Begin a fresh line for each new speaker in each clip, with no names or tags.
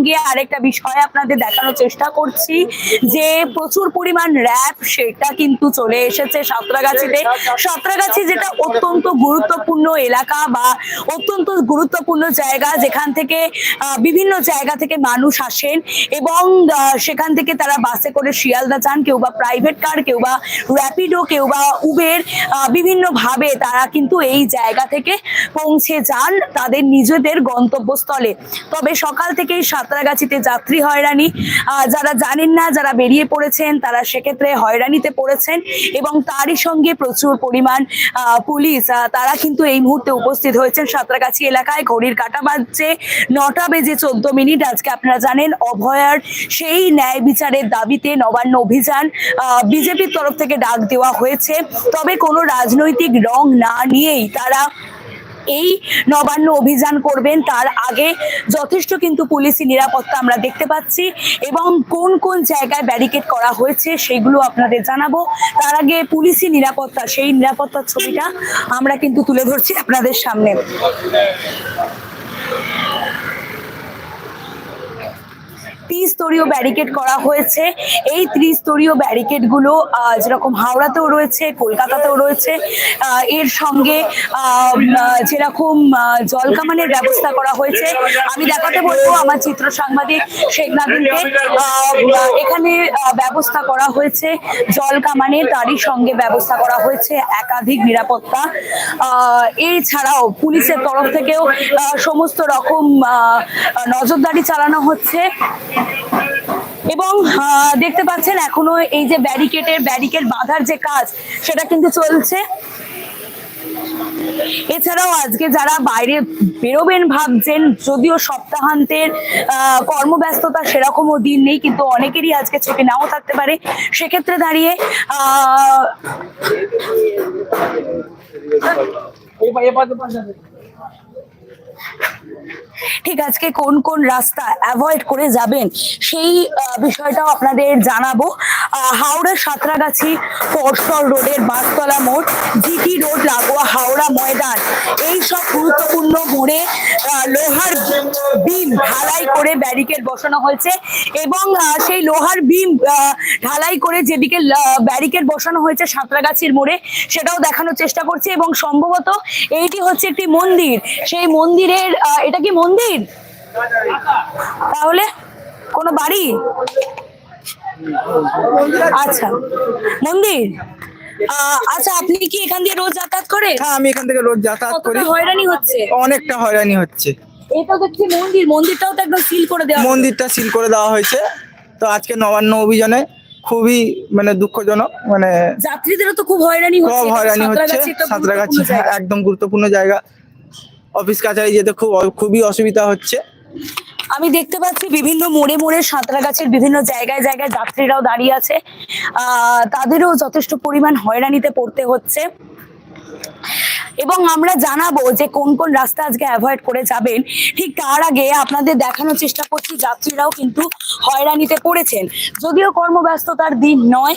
সঙ্গে আরেকটা বিষয় আপনাদের দেখানোর চেষ্টা করছি, যে প্রচুর পরিমাণ র্যাপ সেটা কিন্তু চলে এসেছে সাঁতরাগাছিতে। সাঁতরাগাছি যেটা অত্যন্ত গুরুত্বপূর্ণ এলাকা বা অত্যন্ত গুরুত্বপূর্ণ জায়গা, যেখান থেকে বিভিন্ন জায়গা থেকে মানুষ আসেন এবং সেখান থেকে তারা বাসে করে শিয়ালদা যান কেউ বা প্রাইভেট কার কেউ বা র্যাপিডো কেউ বা উবের বিভিন্ন ভাবে তারা কিন্তু এই জায়গা থেকে পৌঁছে যান তাদের নিজেদের গন্তব্যস্থলে। তবে সকাল থেকেই সাঁতরাগাছিতে যাত্রী হয়রানি। যারা জানেন না, যারা বেরিয়ে পড়েছেন, তারা সেক্ষেত্রে হয়রানিতে পড়েছেন এবং তারই সঙ্গে প্রচুর পরিমাণ পুলিশ তারা কিন্তু এই মুহূর্তে উপস্থিত হয়েছেন সাঁতরাগাছি এলাকায়। ঘড়ির কাটা বাজছে নটা বেজে চোদ্দ মিনিট। আজকে আপনারা জানেন, অভয়ার সেই ন্যায় বিচারের দাবিতে নবান্ন অভিযান বিজেপির তরফ থেকে ডাক দেওয়া হয়েছে। তবে কোনো রাজনৈতিক রং না নিয়েই তারা এই নবান্ন অভিযান করবেন, তার আগে যথেষ্ট কিন্তু পুলিশি নিরাপত্তা আমরা দেখতে পাচ্ছি এবং কোন কোন জায়গায় ব্যারিকেড করা হয়েছে সেগুলো আপনাদের জানাব। তার আগে পুলিশি নিরাপত্তা, সেই নিরাপত্তার ছবিটা আমরা কিন্তু তুলে ধরছি আপনাদের সামনে। ত্রিস্তরীয় ব্যারিকেড করা হয়েছে। এই ত্রিস্তরীয় ব্যারিকেডগুলো যেরকম হাওড়াতেও রয়েছে কলকাতাতেও রয়েছে এর সঙ্গে যেরকম আহ, জলকামানের ব্যবস্থা করা হয়েছে। আমি দেখাতে বলব আমার চিত্র সাংবাদিক শেখ নাদিমকে আহ, এখানে ব্যবস্থা করা হয়েছে জল জলকামানের তারই সঙ্গে ব্যবস্থা করা হয়েছে একাধিক নিরাপত্তা। এছাড়াও পুলিশের তরফ থেকেও সমস্ত রকম নজরদারি চালানো হচ্ছে। এবং দেখতে পাচ্ছেন এখনও এই যে ব্যারিকেডের ব্যারিকেড বাঁধার যে কাজ সেটা কিন্তু চলছে। এছাড়াও আজকে যারা বাইরে বেরোবেন ভাবছেন যদিও সপ্তাহান্তের কর্মব্যস্ততা সেরকমও দিন নেই কিন্তু অনেকেরই আজকে ছুটি নাও থাকতে পারে। সেক্ষেত্রে দাঁড়িয়ে আহ, ঠিক আজকে কোন কোন রাস্তা অ্যাভয়েড করে যাবেন সেই বিষয়টাও আপনাদের জানাব। হাওড়া সাঁতরাগাছি পরশর রোডের বাসতলা মোড়, জিটি রোড, লাগোয়া হাওড়া ময়দান। এই সব গুরুত্বপূর্ণ মোড়ে লোহার বিম ঢালাই করে ব্যারিকেড বসানো হয়েছে এবং সেই লোহার বিম ঢালাই করে যেদিকে ব্যারিকেড বসানো হয়েছে সাঁতরাগাছির মোড়ে, সেটাও দেখানোর চেষ্টা করছি এবং সম্ভবত এইটি হচ্ছে একটি মন্দির। সেই মন্দিরের এটা কি মন্দির? তাহলে কোনো বাড়ি? আচ্ছা। মন্দির? আচ্ছা আপনি কি এখান দিয়ে রোজ যাতায়াত করেন?
হ্যাঁ আমি এখান থেকে রোজ যাতায়াত করি।
হয়রানি হচ্ছে?
অনেকটা হয়রানি হচ্ছে।
এটা দেখছি মন্দির? মন্দিরটাও তো একদম সিল করে দেওয়া
মন্দিরটা সিল করে দেওয়া হয়েছে। তো আজকে নবান্ন অভিযানে খুবই মানে দুঃখজনক মানে
যাত্রীদেরও তো খুব হয়রানি হচ্ছে।
খুব হয়রানি হচ্ছে।
সাঁতরাগাছি
হ্যাঁ। একদম গুরুত্বপূর্ণ জায়গা। অফিস কাছারি যেতে খুব খুবই অসুবিধা হচ্ছে।
আমি দেখতে পাচ্ছি বিভিন্ন মোড়ে মোড়ে সাঁতরাগাছির বিভিন্ন জায়গায় জায়গায় যাত্রীরাও দাঁড়িয়ে আছে। তাদেরও যথেষ্ট পরিমাণ হয়রানিতে পড়তে হচ্ছে। এবং আমরা জানাব যে কোন কোন রাস্তা আজকে অ্যাভয়েড করে যাবেন। ঠিক তার আগে আপনাদের দেখানোর চেষ্টা করছি, যাত্রীরাও কিন্তু হয়রানিতে পড়েছেন। যদিও কর্মব্যস্ততার দিন নয়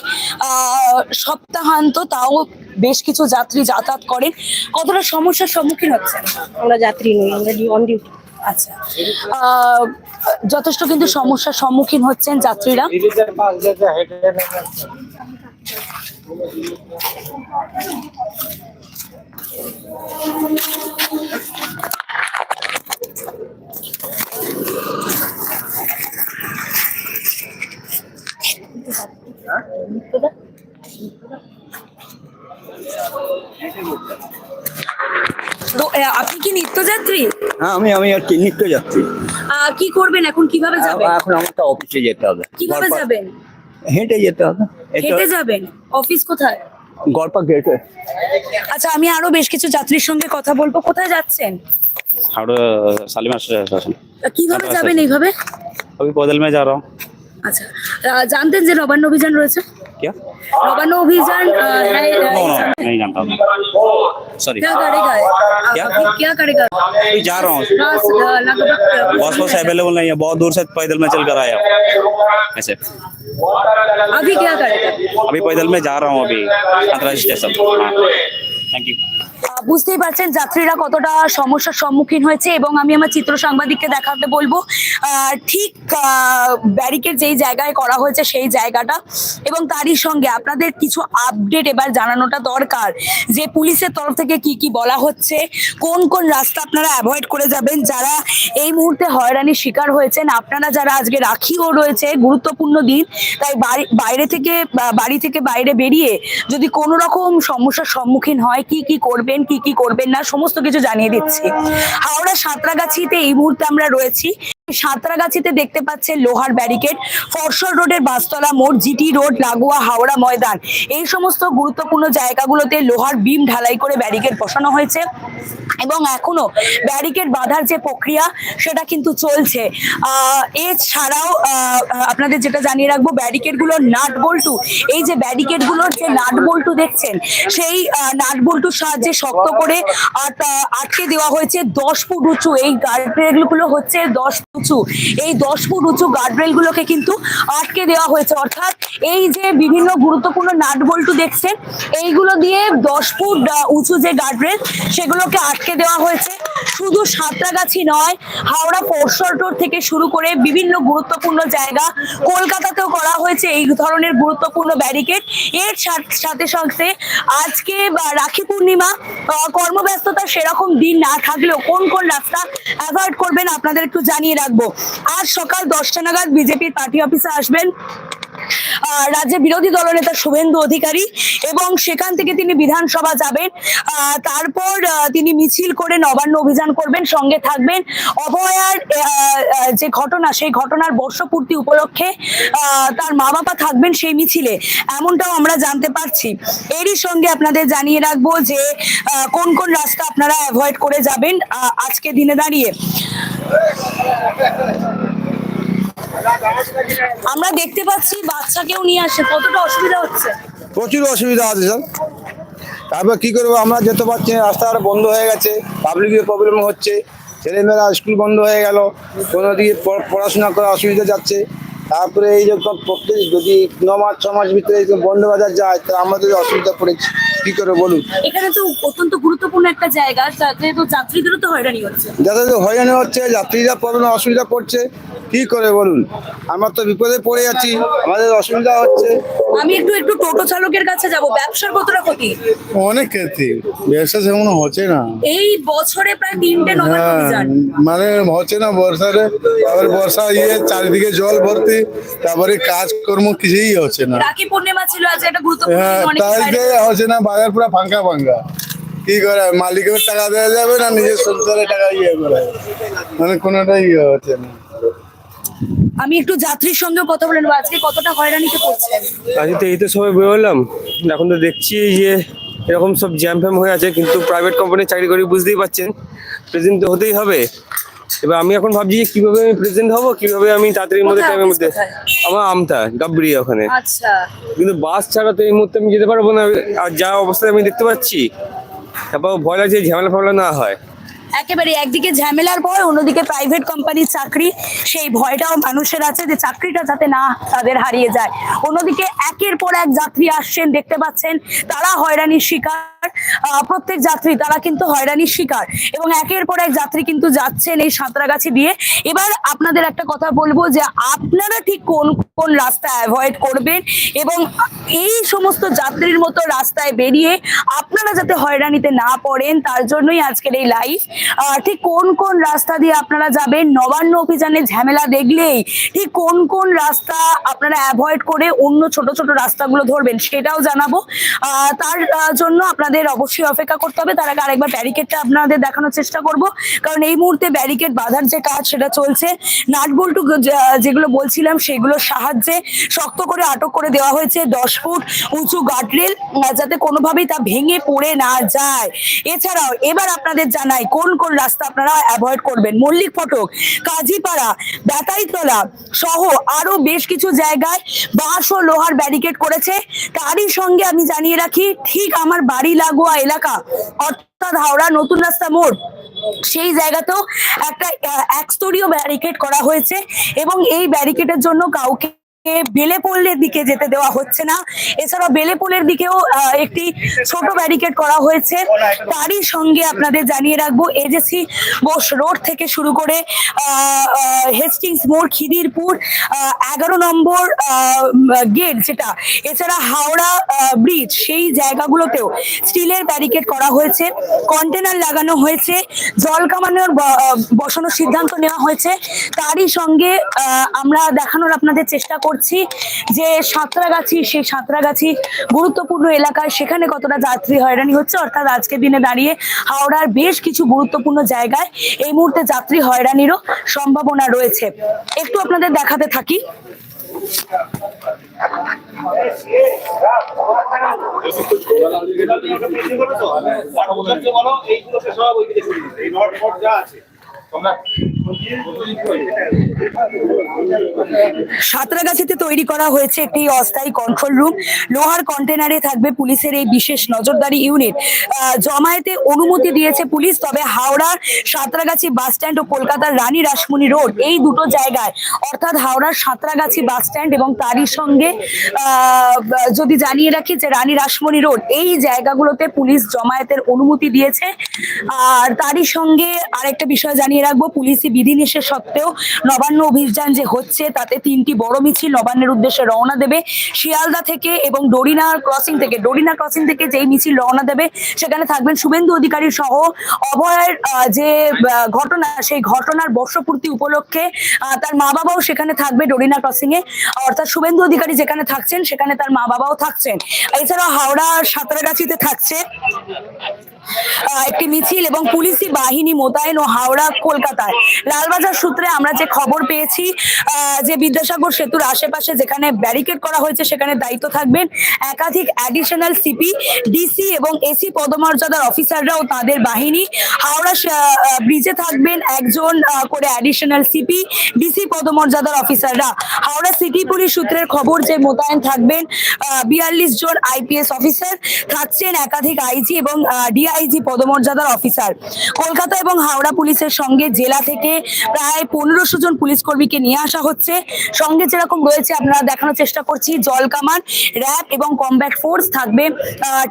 সপ্তাহান্ত, তাও বেশ কিছু যাত্রী যাতায়াত করেন। কতটা সমস্যার সম্মুখীন হচ্ছেন?
আমরা যাত্রী নই আমরা অন ডিউটি
আচ্ছা। যথেষ্ট কিন্তু সমস্যার সম্মুখীন হচ্ছেন যাত্রীরা। তো আহ, আপনি কি নিত্যযাত্রী?
হ্যাঁ আমি আমি আর কি
নিত্যযাত্রী। কি করবেন এখন? কীভাবে যাবেন?
এখন আমাকে অফিসে যেতে হবে।
কীভাবে যাবেন?
হেঁটে যেতে হবে।
হেঁটে যাবেন? অফিস কোথায়?
গড়পা গেটে
আচ্ছা আমি আরও বেশ কিছু যাত্রীর সঙ্গে কথা বলব। কোথায় যাচ্ছেন?
হাওড়া শালিমার স্টেশন।
কীভাবে যাবেন এইভাবে?
আমি বদল মে
আচ্ছা জানতেন যে নবান্ন অভিযান রয়েছে? কে? अभियान है
नहीं जानता हूँ सॉरी
क्या करेगा?
क्या?
क्या करेगा?
अभी जा रहा हूँ।
हाँ,
बस बस अवेलेबल नहीं है। बहुत दूर से पैदल में चल कर आया ऐसे।
अभी क्या करेगा?
अभी पैदल में जा रहा हूँ अभी। अंतरराष्ट्रीय स्टेशन। हाँ। थैंक यू
আহ, বুঝতেই পারছেন, যাত্রীরা কতটা সমস্যার সম্মুখীন হয়েছে এবং আমি আমার চিত্র সাংবাদিককে দেখাতে বলব ঠিক ব্যারিকেড যেই জায়গায় করা হয়েছে সেই জায়গাটা এবং তারই সঙ্গে আপনাদের কিছু আপডেট এবার জানানোটা দরকার যে পুলিশের তরফ থেকে কি কি বলা হচ্ছে, কোন কোন রাস্তা আপনারা অ্যাভয়েড করে যাবেন, যারা এই মুহূর্তে হয়রানির শিকার হয়েছেন, আপনারা যারা আজকে রাখিও রয়েছে, গুরুত্বপূর্ণ দিন, তাই বাইরে থেকে বাড়ি থেকে বাইরে বেরিয়ে যদি কোনো রকম সমস্যার সম্মুখীন হয়, কি কি করবেন কি করবেন না সমস্ত কিছু জানিয়ে দিচ্ছি। হাওড়া সাঁতরাগাছিতে এই মুহূর্তে আমরা রয়েছি। সাঁতরাগাছিতে দেখতে পাচ্ছেন লোহার ব্যারিকেড ফরসল রোডের বাসতলা মোড়, জিটি রোড, লাগোয়া, হাওড়া ময়দান। এই সমস্ত গুরুত্বপূর্ণ জায়গাগুলোতে লোহার বিম ঢালাই করে ব্যারিকেড বসানো হয়েছে এবং এখনও ব্যারিকেড বাঁধার যে প্রক্রিয়া, সেটা কিন্তু চলছে। এছাড়াও আপনাদের যেটা জানিয়ে রাখব ব্যারিকেডগুলোর নাট বল্টু এই যে ব্যারিকেডগুলোর যে নাট বল্টু দেখছেন, সেই নাট বল্টুর সাহায্যে শক্ত করে আট- আটকে দেওয়া হয়েছে। দশ ফুট উঁচু এই গার্ডরেলগুলো হচ্ছে দশ উঁচু। এই দশ ফুট উঁচু গার্ডরেল গুলোকে কিন্তু আটকে দেওয়া হয়েছে। অর্থাৎ এই যে বিভিন্ন গুরুত্বপূর্ণ নাট বল্টু দেখছেন, এইগুলো দিয়ে দশ ফুট উঁচু যে গার্ডরেল সেগুলোকে আটকে দেওয়া হয়েছে। শুধু সাঁতরাগাছি নয়, হাওড়া পোর্শল রোড থেকে শুরু করে বিভিন্ন গুরুত্বপূর্ণ জায়গা কলকাতাতেও করা হয়েছে এই ধরনের গুরুত্বপূর্ণ ব্যারিকেড এর সাথ- সাথে আজকে রাখি পূর্ণিমা কর্মব্যস্ততা সেরকম দিন না থাকলেও কোন কোন রাস্তা অ্যাভয়েড করবেন আপনাদের একটু জানিয়ে রাখব। আজ সকাল দশটা নাগাদ বিজেপির পার্টি অফিসে আসবেন। আহ, রাজ্যের বিরোধী দলনেতা শুভেন্দু অধিকারী এবং সেখান থেকে তিনি বিধানসভা যাবেন। তারপর তিনি মিছিল করে নবান্ন অভিযান করবেন সঙ্গে থাকবেন। অভয়ার যে ঘটনা সেই ঘটনার বর্ষপূর্তি উপলক্ষে তার মা বাবা থাকবেন সেই মিছিলে। এমনটাও আমরা জানতে পারছি। এরই সঙ্গে আপনাদের জানিয়ে রাখব যে কোন কোন রাস্তা আপনারা অ্যাভয়েড করে যাবেন আজকে দিনে দাঁড়িয়ে। আমরা দেখতে পাচ্ছি বাচ্চাকেও নিয়ে আসে। কতটা অসুবিধা হচ্ছে?
প্রচুর অসুবিধা আছে, স্যার। তারপর কি করব, আমরা যেতে পারছি না রাস্তাঘাট বন্ধ হয়ে গেছে পাবলিকের প্রবলেম হচ্ছে, ছেলেমেয়েরা স্কুল বন্ধ হয়ে গেল, কোনো দিকে পড়- পড়াশোনা করা অসুবিধা যাচ্ছে। তারপরে এই যখন প্রত্যেক যদি ন মাস, ছ মাস ভিতরে বন্ধ বাজার যায় তা আমাদের অসুবিধা পড়েছে। কি করে বলুন?
এখানে তো অত্যন্ত গুরুত্বপূর্ণ একটা জায়গা যাতে যাত্রীদেরও তো হয়রানি হচ্ছে।
হয়রানি হচ্ছে যাত্রীরা প্রবলেম অসুবিধা পড়ছে কি করে বলুন? আমরা তো বিপদে পড়ে যাচ্ছি আমাদের অসুবিধা হচ্ছে।
আমি একটু একটু টোটো চালকের কাছে যাব ব্যবসার কতটা ক্ষতি?
অনেক ক্ষেত্রে ব্যবসা সেমন হচ্ছে না।
এই বছরে প্রায় তিনটে নবান্ন
হ্যাঁ
অভিযান
মানে হচ্ছে না বর্ষারে তারপরে বর্ষা ইয়ে চারিদিকে জল ভর্তি তারপরে কাজকর্ম কিছুই হচ্ছে না।
রাখি পূর্ণিমা ছিল আজ একটা গুরুত্বপূর্ণ
হ্যাঁ তাই হচ্ছে না বাজার পুরো ফাঁকা ফাঁকা। কি করে? মালিকের টাকা দেওয়া যাবে না নিজের সংসারে টাকা ইয়ে করে? মানে কোনোটাই ইয়ে হচ্ছে না।
আমি একটু যাত্রীর সঙ্গে কথা বলে নেব। আজকে কতটা হয়রানিতে পড়ছেন?
আজকে তো এই তো সবাই বেরোলাম। এখন তো দেখছি যে এরকম সব জ্যাম ফ্যাম হয়ে আছে কিন্তু প্রাইভেট কোম্পানি চাকরি করি বুঝতেই পারছেন। প্রেজেন্ট তো হতেই হবে। এবার আমি এখন ভাবছি যে কীভাবে আমি প্রেজেন্ট হব কীভাবে আমি তাড়াতাড়ির মধ্যে টাইমের মধ্যে আমার আমতা গাবড়ি ওখানে।
আচ্ছা।
কিন্তু বাস ছাড়া তো এই মুহূর্তে আমি যেতে পারব না। আর যা অবস্থায় আমি দেখতে পাচ্ছি তারপর ভয় লাগছে ঝামেলা ফামেলা না হয়।
একেবারে একদিকে ঝামেলার ভয়, অন্যদিকে প্রাইভেট কোম্পানির চাকরি। সেই ভয়টাও মানুষের আছে যে চাকরিটা যাতে না তাদের হারিয়ে যায়। অন্যদিকে একের পর এক যাত্রী আসছেন, দেখতে পাচ্ছেন, তারা হয়রানির শিকার। প্রত্যেক যাত্রী, তারা কিন্তু হয়রানির শিকার। এবং একের পর এক যাত্রী কিন্তু যাচ্ছেন এই সাঁতরাগাছি দিয়ে। এবার আপনাদের একটা কথা বলব যে আপনারা ঠিক কোন কোন রাস্তা অ্যাভয়েড করবেন এবং এই সমস্ত যাত্রীর মতো রাস্তায় বেরিয়ে আপনারা যাতে হয়রানিতে না পড়েন, তার জন্যই আজকের এই লাইভ ঠিক কোন কোন রাস্তা দিয়ে আপনারা যাবেন? নবান্ন অভিযানে ঝামেলা দেখলেই ঠিক কোন কোন রাস্তা আপনারা অ্যাভয়েড করে অন্য ছোট ছোট রাস্তাগুলো ধরবেন সেটাও জানাব। তার জন্য আপনাদের অবশ্যই অপেক্ষা করতে হবে। তার আগে আরেকবার ব্যারিকেডটা আপনাদের দেখানোর চেষ্টা করব। কারণ এই মুহূর্তে ব্যারিকেড বাঁধার যে কাজ সেটা চলছে। নাটবল্টু যেগুলো বলছিলাম সেগুলোর সাহায্যে শক্ত করে আটক করে দেওয়া হয়েছে। দশ ফুট উঁচু গার্ডরেল যাতে কোনোভাবেই তা ভেঙে পড়ে না যায়। এছাড়াও এবার আপনাদের জানাই, কোন কোন রাস্তা আপনারা অ্যাভয়েড করবেন? মল্লিক ফটক, কাজীপাড়া দাতাইতলা সহ আরও বেশ কিছু জায়গায় বাঁশ ও লোহার ব্যারিকেড করেছে। তারই সঙ্গে আমি জানিয়ে রাখি, ঠিক আমার বাড়ি লাগোয়া এলাকা, অর্থাৎ হাওড়া নতুন রাস্তা মোড়, সেই জায়গাতেও একটা একস্তরীয় ব্যারিকেড করা হয়েছে এবং এই ব্যারিকেডের জন্য কাউকে বেলেপোলের দিকে যেতে দেওয়া হচ্ছে না। এছাড়াও বেলেপোলের দিকেও একটি ছোট ব্যারিকেড করা হয়েছে। তারই সঙ্গে আপনাদের জানিয়ে রাখব, এজেসি বোস রোড থেকে শুরু করে হেস্টিংস মোড়, খিদিরপুর এগারো নম্বর গেট যেটা, এছাড়া হাওড়া ব্রিজ সেই জায়গাগুলোতেও স্টিলের ব্যারিকেড করা হয়েছে। কন্টেনার লাগানো হয়েছে, জল কামানোর বসানোর সিদ্ধান্ত নেওয়া হয়েছে। তারই সঙ্গে আমরা দেখানোর আপনাদের চেষ্টা করছি যে সাঁতরাগাছি, সেই সাঁতরাগাছি গুরুত্বপূর্ণ এলাকায় সেখানে কতটা যাত্রী হয়রানি হচ্ছে, অর্থাৎ আজকের দিনে দাঁড়িয়ে হাওড়ার বেশ কিছু গুরুত্বপূর্ণ জায়গায় এই মুহূর্তে যাত্রী হয়রানিরও সম্ভাবনা রয়েছে। একটু আপনাদের দেখাতে থাকি। সাঁতরাগাছিতে তৈরি করা হয়েছে একটি অস্থায়ী কন্ট্রোল রুম লোহার কন্টেনারে থাকবে পুলিশের এই বিশেষ নজরদারি ইউনিট জমায়েতে অনুমতি দিয়েছে পুলিশ, তবে হাওড়ার সাঁতরাগাছি বাস স্ট্যান্ড ও কলকাতার রানী রাসমণি রোড এই দুটো জায়গায়, অর্থাৎ হাওড়ার সাঁতরাগাছি বাস স্ট্যান্ড এবং তারই সঙ্গে যদি জানিয়ে রাখি যে রানী রাসমণি রোড এই জায়গাগুলোতে পুলিশ জমায়েতের অনুমতি দিয়েছে। আর তারই সঙ্গে আরেকটা বিষয় জানিয়ে রাখব, পুলিশি বিধিনিষেধ সত্ত্বেও নবান্ন অভিযান যে হচ্ছে, তাতে তিনটি বড় মিছিল নবান্নের উদ্দেশ্যে রওনা দেবে। শিয়ালদা থেকে এবং ডরিনা ক্রসিং থেকে, ডরিনা ক্রসিং থেকে যেই মিছিল রওনা দেবে, সেখানে থাকবেন শুভেন্দু অধিকারী সহ অভয়ের যে ঘটনা, সেই ঘটনার বর্ষপূর্তি উপলক্ষে তার মা বাবাও সেখানে থাকবে ডরিনা ক্রসিং এ অর্থাৎ শুভেন্দু অধিকারী যেখানে থাকছেন, সেখানে তার মা বাবাও থাকছেন। এছাড়াও হাওড়া সাঁতরাগাছিতে থাকছে। একটি মিছিল এবং পুলিশি বাহিনী মোতায়েন ও হাওড়া, কলকাতায়। লালবাজার সূত্রে আমরা যে খবর পেয়েছি যে বিদ্যাসাগর সেতুর আশেপাশে যেখানে ব্যারিকেড করা হয়েছে, সেখানে দায়িত্ব থাকবেন একাধিক অ্যাডিশনাল সিপি ডিসি এবং এসি পদমর্যাদার অফিসাররাও তাদের বাহিনী। হাওড়া ব্রিজে থাকবেন একজন করে অ্যাডিশনাল সিপি ডিসি পদমর্যাদার অফিসাররা হাওড়া সিটি পুলিশ সূত্রের খবর যে মোতায়েন থাকবেন বিয়াল্লিশ জন আইপিএস অফিসার থাকছেন একাধিক আইজি এবং ডিআইজি পদমর্যাদার অফিসার। কলকাতা এবং হাওড়া পুলিশের সঙ্গে জেলা থেকে প্রায় পনেরোশো জন পুলিশ কর্মীকে নিয়ে আসা হচ্ছে। সঙ্গে যেরকম রয়েছে, আপনারা দেখানোর চেষ্টা করছি, জল কামান, র্যাব এবং কমব্যাট ফোর্স থাকবে।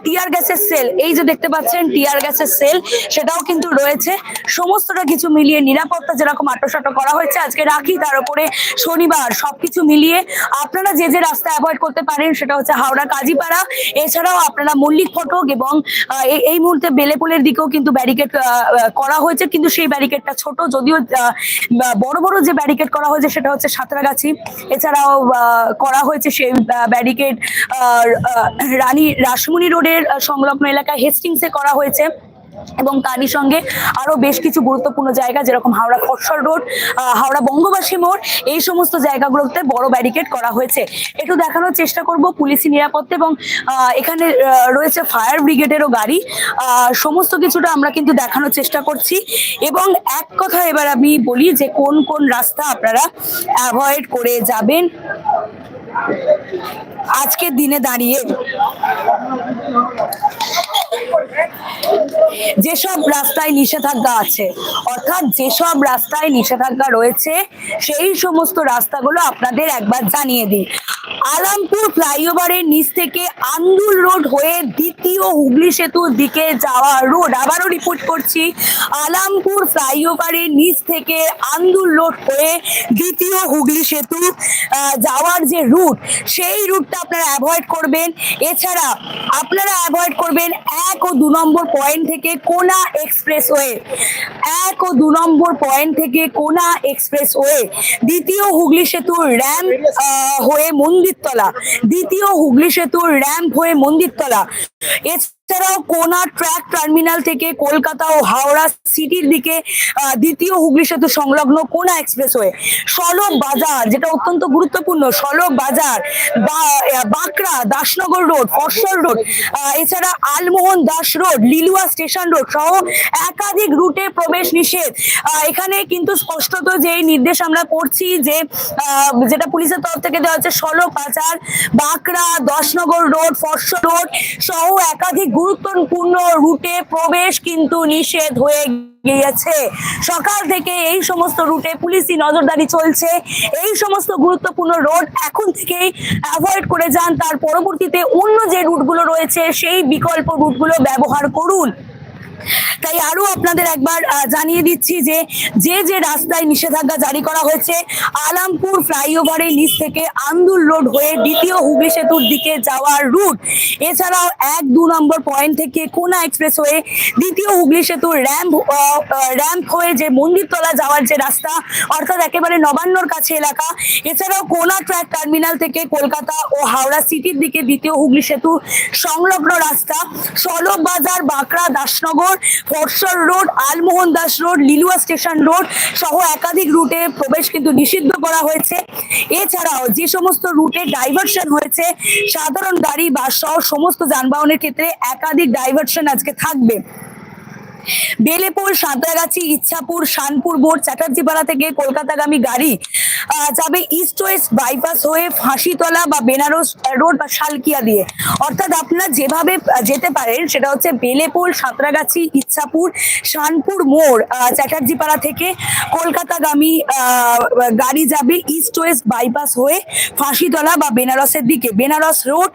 টিয়ার গ্যাসের সেল, এই যে দেখতে পাচ্ছেন, টিয়ার গ্যাসের সেল, সেটাও কিন্তু রয়েছে। সমস্তটা কিছু মিলিয়ে নিরাপত্তা যেরকম আটোসাটো করা হয়েছে, আজকে রাখি, তার উপরে শনিবার সবকিছু মিলিয়ে আপনারা যে যে রাস্তা অ্যাভয়েড করতে পারেন, সেটা হচ্ছে হাওড়া কাজীপাড়া। এছাড়াও আপনারা মল্লিক ফটক এবং এই- মুহূর্তে বেলেপুলের দিকেও কিন্তু ব্যারিকেড করা হয়েছে। কিন্তু সেই ব্যারিকেডটা ছোট। যদিও বড় বড় যে ব্যারিকেড করা হয়েছে সেটা হচ্ছে সাঁতরাগাছি। এছাড়াও করা হয়েছে সেই ব্যারিকেড রানী রাসমণি রোডের সংলগ্ন এলাকায় হেস্টিংসে করা হয়েছে। এবং তারই সঙ্গে আরও বেশ কিছু গুরুত্বপূর্ণ জায়গা, যেরকম হাওড়া খরসর রোড হাওড়া বঙ্গবাসী মোড়, এই সমস্ত জায়গাগুলোতে বড় ব্যারিকেড করা হয়েছে। একটু দেখানোর চেষ্টা করব পুলিশি নিরাপত্তা এবং এখানে রয়েছে ফায়ার ব্রিগেডেরও গাড়ি। সমস্ত কিছুটা আমরা কিন্তু দেখানোর চেষ্টা করছি। এবং এক কথা এবার আমি বলি যে কোন কোন রাস্তা আপনারা অ্যাভয়েড করে যাবেন আজকের দিনে দাঁড়িয়ে। যেসব রাস্তায় নিষেধাজ্ঞা আছে, অর্থাৎ যেসব রাস্তায় নিষেধাজ্ঞা রয়েছে, সেই সমস্ত রাস্তাগুলো আপনাদের একবার জানিয়ে দিই। আলামপুর ফ্লাইওভারের নিচ থেকে আন্দুল রোড হয়ে দ্বিতীয় হুগলি সেতুর দিকে যাওয়া রোড, আবারও রিপোর্ট করছি। আলামপুর ফ্লাইওভারের নিচ থেকে আন্দুল রোড হয়ে দ্বিতীয় হুগলি সেতু যাওয়ার যে রুট, সেই রুটটা আপনারা অ্যাভয়েড করবেন। এছাড়া আপনারা অ্যাভয়েড করবেন এক ও দু নম্বর পয়েন্ট থেকে কোনা এক্সপ্রেস ওয়ে এক ও দু নম্বর পয়েন্ট থেকে কোনা এক্সপ্রেস ওয়ে দ্বিতীয় হুগলি সেতুর র্যাম্প হয়ে মন্দিরতলা। দ্বিতীয় হুগলি সেতুর র্যাম্প হয়ে মন্দিরতলা। এছাড়াও কোনা ট্র্যাক টার্মিনাল থেকে কলকাতা ও হাওড়া সিটির দিকে দ্বিতীয় হুগলি সেতু সংলগ্ন কোনা এক্সপ্রেসওয়ে সলব বাজার, যেটা অত্যন্ত গুরুত্বপূর্ণ সলব বাজার, বা- বাঁকড়া, দাসনগর রোড, ফসল রোড এছাড়া Alamohan Das road, Liluah station road সহ একাধিক রুটে প্রবেশ নিষেধ। এখানে কিন্তু স্পষ্টত যে নির্দেশ আমরা পড়ছি যে যেটা পুলিশের তরফ থেকে দেওয়া হচ্ছে সলব বাজার বাঁকড়া, দশনগর রোড ফর্ষ রোড সহ একাধিক গুরুত্বপূর্ণ রুটে প্রবেশ কিন্তু নিষেধ হয়ে গিয়েছে। সকাল থেকে এই সমস্ত রুটে পুলিশি নজরদারি চলছে। এই সমস্ত গুরুত্বপূর্ণ রোড এখন থেকেই অ্যাভয়েড করে যান। তার পরবর্তীতে অন্য যে রুটগুলো রয়েছে, সেই বিকল্প রুটগুলো ব্যবহার করুন। তাই আরও আপনাদের একবার জানিয়ে দিচ্ছি যে যে যে রাস্তায় নিষেধাজ্ঞা জারি করা হয়েছে, আলামপুর ফ্লাইওভারের নিচ থেকে আন্দুল রোড হয়ে দ্বিতীয় হুগলি সেতুর দিকে যাওয়ার রুট এছাড়াও এক দু নম্বর পয়েন্ট থেকে কোনা এক্সপ্রেস হয়ে দ্বিতীয় হুগলি সেতুর র্যাম্প র্যাম্প হয়ে যে মন্দিরতলা যাওয়ার যে রাস্তা, অর্থাৎ একেবারে নবান্নর কাছে এলাকা। এছাড়াও কোনা ট্র্যাক টার্মিনাল থেকে কলকাতা ও হাওড়া সিটির দিকে দ্বিতীয় হুগলি সেতু সংলগ্ন রাস্তা। সলভ বাজার Bankra Dasnagar foreshore road, Alamohan Das road, Liluah station road সহ একাধিক রুটে প্রবেশ কিন্তু নিষিদ্ধ করা হয়েছে। এছাড়াও যে সমস্ত রুটে ডাইভারশন হয়েছে, সাধারণ গাড়ি, বাস সহ সমস্ত যানবাহনের ক্ষেত্রে একাধিক ডাইভারশন আজকে থাকবে। বেলেপুর, সাঁতরাগাছি, ইচ্ছাপুর, শানপুর বোর্ড, চ্যাটার্জিপাড়া থেকে কলকাতাগামী গাড়ি যাবে ইস্ট ওয়েস্ট বাইপাস হয়ে ফাঁসিতলা বা বেনারস রোড বা শালকিয়া দিয়ে। অর্থাৎ আপনারা যেভাবে যেতে পারেন, সেটা হচ্ছে বেলেপুর, সাঁতরাগাছি, ইচ্ছাপুর, শানপুর মোড় চ্যাটার্জিপাড়া থেকে কলকাতাগামী গাড়ি যাবে ইস্ট ওয়েস্ট বাইপাস হয়ে ফাঁসিতলা বা বেনারসের দিকে। বেনারস রোড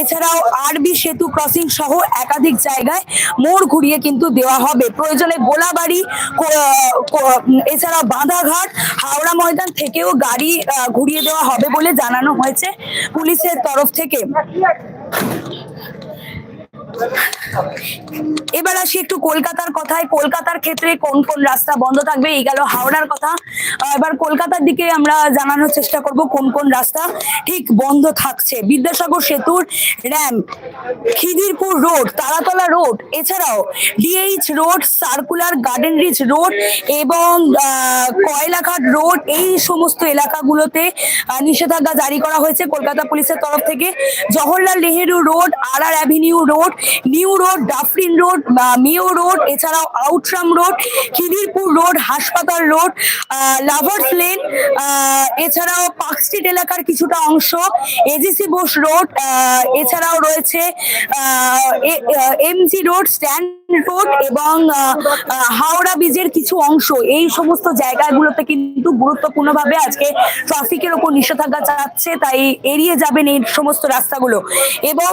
এছাড়াও আরবি সেতু ক্রসিং সহ একাধিক জায়গায় মোড় ঘুরিয়ে কিন্তু দেওয়া হবে। প্রয়োজনে গোলাবাড়ি এছাড়া বাঁধাঘাট, হাওড়া ময়দান থেকেও গাড়ি ঘুরিয়ে দেওয়া হবে বলে জানানো হয়েছে পুলিশের তরফ থেকে। এবার আসি একটু কলকাতার কথায়। কলকাতার ক্ষেত্রে কোন কোন রাস্তা বন্ধ থাকবে, এই গেল হাওড়ার কথা। এবার কলকাতার দিকে আমরা জানানোর চেষ্টা করব কোন কোন রাস্তা ঠিক বন্ধ থাকছে। বিদ্যাসাগর সেতুর ramp Khidirpur road Taratala road এছাড়াও DH road circular garden reach road এবং কয়লাঘাট রোড এই সমস্ত এলাকাগুলোতে নিষেধাজ্ঞা জারি করা হয়েছে কলকাতা পুলিশের তরফ থেকে। Jawaharlal Nehru road R R avenue road new road, Dufferin road Mayo road, এছাড়াও আউটরাম রোড, খিদিরপুর রোড, হাসপাতাল রোড লাভার্স লেন এছাড়াও পার্ক স্ট্রিট এলাকার কিছুটা অংশ, এজিসি বোস রোড এছাড়াও রয়েছে এমজি রোড, স্ট্যান্ড রোড এবং হাওড়া ব্রিজের কিছু অংশ। এই সমস্ত জায়গাগুলোতে কিন্তু গুরুত্বপূর্ণভাবে আজকে ট্রাফিকের ওপর নিষেধাজ্ঞা যাচ্ছে তাই এড়িয়ে যাবেন এই সমস্ত রাস্তাগুলো। এবং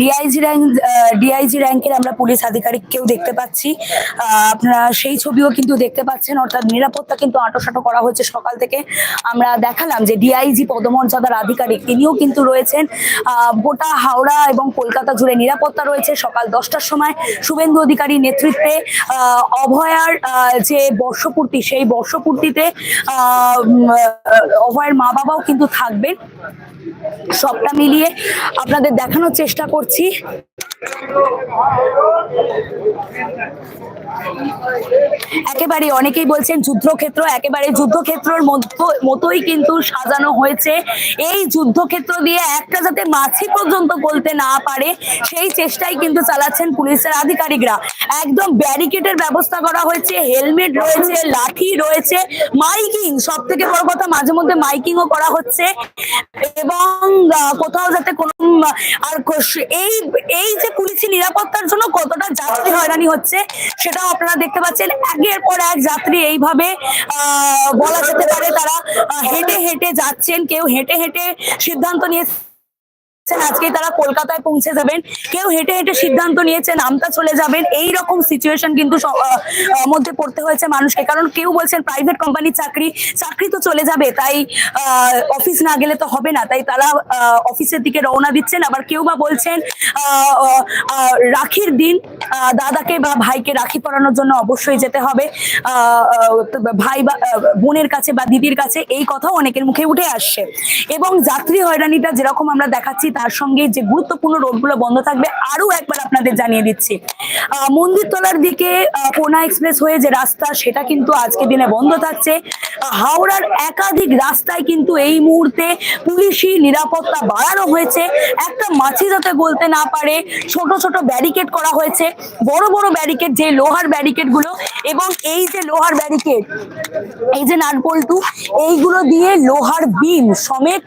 ডিআইজি র্যাঙ্ক ডিআইজি র্যাঙ্কের আমরা পুলিশ আধিকারিককেও দেখতে পাচ্ছি। আপনারা সেই ছবিও কিন্তু দেখতে পাচ্ছেন, অর্থাৎ নিরাপত্তা কিন্তু আঁটোসাঁটো করা হয়েছে সকাল থেকে। আমরা দেখালাম যে ডিআইজি পদমর্যাদার আধিকারিক, তিনিও কিন্তু রয়েছেন। গোটা হাওড়া এবং কলকাতা জুড়ে নিরাপত্তা রয়েছে সকাল দশটার সময়। শুভেন্দু অধিকারীর নেতৃত্বে অভয়ার যে বর্ষপূর্তি, সেই বর্ষপূর্তিতে অভয়ের মা বাবাও কিন্তু থাকবেন। that. সবটা মিলিয়ে আপনাদের দেখানোর চেষ্টা করছি। একেবারে অনেকেই বলছেন যুদ্ধক্ষেত্র, একেবারে যুদ্ধক্ষেত্রের মতোই কিন্তু সাজানো হয়েছে। এই যুদ্ধক্ষেত্র দিয়ে একটা যাতে মাছি পর্যন্ত বলতে না পারে, সেই চেষ্টাই কিন্তু চালাচ্ছেন পুলিশের আধিকারিকরা। একদম ব্যারিকেডের ব্যবস্থা করা হয়েছে, হেলমেট রয়েছে, লাঠি রয়েছে, মাইকিং সব থেকে বড় কথা মাঝে মধ্যে মাইকিংও করা হচ্ছে। এবং কোথাও যাতে কোনো আর এই এই যে পুলিশি নিরাপত্তার জন্য কতটা যাত্রী হয়রানি হচ্ছে, সেটাও আপনারা দেখতে পাচ্ছেন। একের পর এক যাত্রী এইভাবে বলা যেতে পারে তারা হেঁটে হেঁটে যাচ্ছেন। কেউ হেঁটে হেঁটে সিদ্ধান্ত নিয়েছে আজকে তারা কলকাতায় পৌঁছে যাবেন। কেউ হেঁটে হেঁটে সিদ্ধান্ত নিয়েছেন, আমতা চলে যাবেন। এই রকম সিচুয়েশন কিন্তু মধ্যে পড়তে হয়েছে মানুষকে। কারণ কেউ বলছেন প্রাইভেট কোম্পানির চাকরি চাকরি তো চলে যাবে, তাই অফিস না গেলে তো হবে না। তাই তারা অফিসের দিকে রওনা দিচ্ছেন। আবার কেউ বা বলছেন রাখির দিন দাদাকে বা ভাইকে রাখি পরানোর জন্য অবশ্যই যেতে হবে। ভাই বা বোনের কাছে বা দিদির কাছে এই কথাও অনেকের মুখে উঠে আসছে। এবং যাত্রী হয়রানিটা যেরকম আমরা দেখাচ্ছি তার সঙ্গে যে গুরুত্বপূর্ণ রোডগুলো বন্ধ থাকবে আরও একবার আপনাদের জানিয়ে দিচ্ছি। মন্দিরতলার দিকে কোনা এক্সপ্রেস হয়ে যে রাস্তা, সেটা কিন্তু আজকে দিনে বন্ধ থাকছে। হাওড়ার একাধিক রাস্তায় কিন্তু এই মুহূর্তে পুলিশি নিরাপত্তা বাড়ানো হয়েছে। একটা মাছি যাতে বলতে না পারে, ছোট ছোট ব্যারিকেড করা হয়েছে। বড় বড় ব্যারিকেড, যে লোহার ব্যারিকেডগুলো এবং এই যে লোহার ব্যারিকেড, এই যে নাটবল্টু এইগুলো দিয়ে লোহার বিম সমেত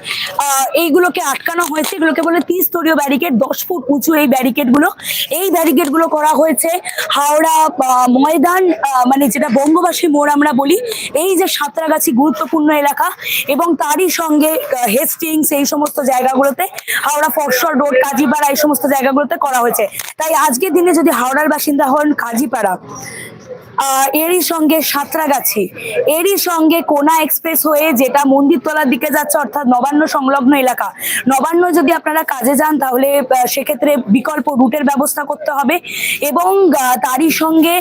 এইগুলোকে আটকানো হয়েছে, এগুলোকে বলে ত্রিস্তরীয় ব্যারিকেড দশ ফুট উঁচু এই ব্যারিকেডগুলো। এই ব্যারিকেডগুলো করা হয়েছে হাওড়া ময়দান মানে যেটা বঙ্গবাসী মোড় আমরা বলি। এই যে সাঁতরাগাছি গুরুত্বপূর্ণ এলাকা এবং তারই সঙ্গে হেস্টিংস এই সমস্ত জায়গাগুলোতে, হাওড়া ফরসর রোড, কাজীপাড়া এই সমস্ত জায়গাগুলোতে করা হয়েছে। তাই আজকের দিনে যদি হাওড়ার বাসিন্দা হন কাজীপাড়া এরই সঙ্গে সাঁতরাগাছি। এরই সঙ্গে কোনা এক্সপ্রেস হয়ে যেটা মন্দিরতলার দিকে যাচ্ছে, অর্থাৎ নবান্ন সংলগ্ন এলাকা। নবান্ন যদি আপনারা কাজে যান, তাহলে সেক্ষেত্রে বিকল্প রুটের ব্যবস্থা করতে হবে এবং তারই সঙ্গে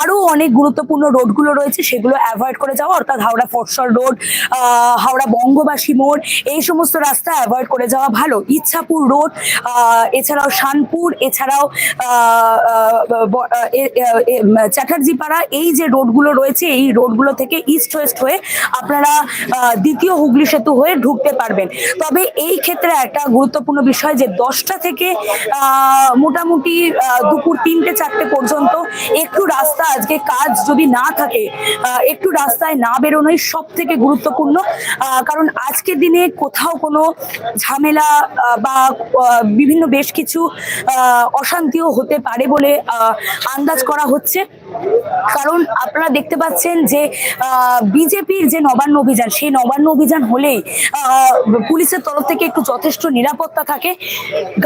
আরও অনেক গুরুত্বপূর্ণ রোডগুলো রয়েছে, সেগুলো অ্যাভয়েড করে যাওয়া, অর্থাৎ হাওড়া ফরসর রোড হাওড়া বঙ্গবাসী মোড়, এই সমস্ত রাস্তা অ্যাভয়েড করে যাওয়া ভালো। ইচ্ছাপুর রোড এছাড়াও শানপুর, এছাড়াও চ্যাটার্জি পাড়া এই যে রোডগুলো রয়েছে, এই রোডগুলো থেকে ইস্ট ওয়েস্ট হয়ে আপনারা দ্বিতীয় হুগলি সেতু হয়ে ঢুকতে পারবেন। তবে এই ক্ষেত্রে একটা গুরুত্বপূর্ণ বিষয় যে, দশটা থেকে মোটামুটি দুপুর তিনটে, চারটে পর্যন্ত একটু রাস্তা আজকে কাজ যদি না থাকে একটু রাস্তায় না বেরোনোই সব থেকে গুরুত্বপূর্ণ কারণ আজকের দিনে কোথাও কোনো ঝামেলা বা বিভিন্ন বেশ কিছু অশান্তিও হতে পারে বলে আন্দাজ করা হচ্ছে। কারণ আপনারা দেখতে পাচ্ছেন যে বিজেপির যে নবান্ন অভিযান, সেই নবান্ন অভিযান হলেই পুলিশের তরফ থেকে একটু যথেষ্ট নিরাপত্তা থাকে।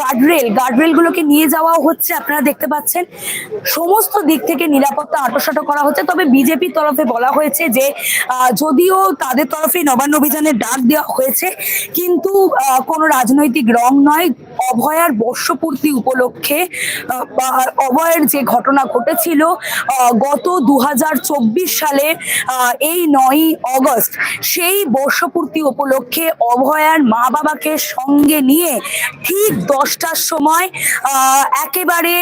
গার্ডরেল গার্ডরেল গুলোকে নিয়ে যাওয়াও হচ্ছে, আপনারা দেখতে পাচ্ছেন। সমস্ত দিক থেকে নিরাপত্তা আঁটোসাঁটো করা হচ্ছে। তবে বিজেপির তরফে বলা হয়েছে যে যদিও তাদের তরফে নবান্ন অভিযানের ডাক দেওয়া হয়েছে, কিন্তু কোনো রাজনৈতিক রং নয়। অভয়ার বর্ষপূর্তি উপলক্ষে অভয়ের যে ঘটনা ঘটেছিল গত দু হাজার চব্বিশ সালে এই নয়ই অগস্ট, সেই বর্ষপূর্তি উপলক্ষে অভয়ার মা বাবাকে সঙ্গে নিয়ে ঠিক দশটার সময় একেবারে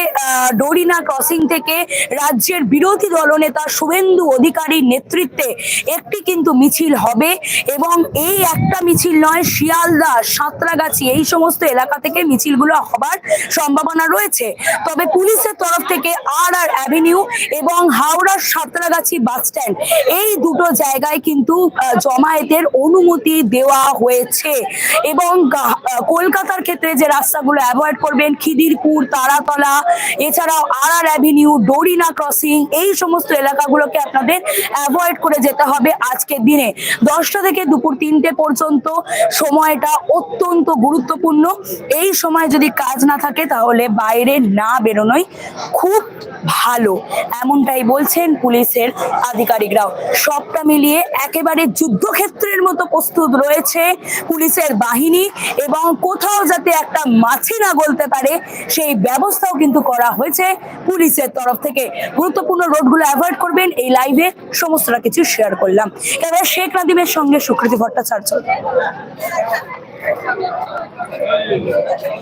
ডোরিনা ক্রসিং থেকে রাজ্যের বিরোধী দলনেতা শুভেন্দু অধিকারীর নেতৃত্বে একটি কিন্তু মিছিল হবে এবং এই একটা মিছিল নয়, শিয়ালদা, সাঁতরাগাছি, এই সমস্ত এলাকা থেকে মিছিলগুলো হবার সম্ভাবনা রয়েছে। তবে পুলিশের তরফ থেকে আর আর অ্যাভিনিউ এবং হাওড়ার সাঁতরাগাছি বাস স্ট্যান্ড। এই দুটো জায়গায় কিন্তু জমায়েতের অনুমতি দেওয়া হয়েছে। এবং কলকাতার ক্ষেত্রে যে রাস্তাগুলো অ্যাভয়েড করবেন, খিদিরপুর, তারাতলা, এছাড়াও আর আর অ্যাভিনিউ ডোরিনা ক্রসিং এই সমস্ত এলাকাগুলোকে আপনাদের অ্যাভয়েড করে যেতে হবে আজকের দিনে। দশটা থেকে দুপুর তিনটে পর্যন্ত সময়টা অত্যন্ত গুরুত্বপূর্ণ। এই সময় যদি কাজ না থাকে, তাহলে বাইরে না বেরোনোই খুব ভালো। এমনটাই বলছেন পুলিশের আধিকারিকরাও। সবটা মিলিয়ে একেবারে যুদ্ধক্ষেত্রের মতো প্রস্তুত রয়েছে পুলিশের বাহিনী এবং কোথাও যাতে একটা মাছি না গলতে পারে, সেই ব্যবস্থাও কিন্তু করা হয়েছে পুলিশের তরফ থেকে। গুরুত্বপূর্ণ রোডগুলো অ্যাভয়েড করবেন, এই লাইভে সমস্তটা কিছু শেয়ার করলাম। এবার শেখ নাদিমের সঙ্গে সুকৃতি ভট্টাচার্য।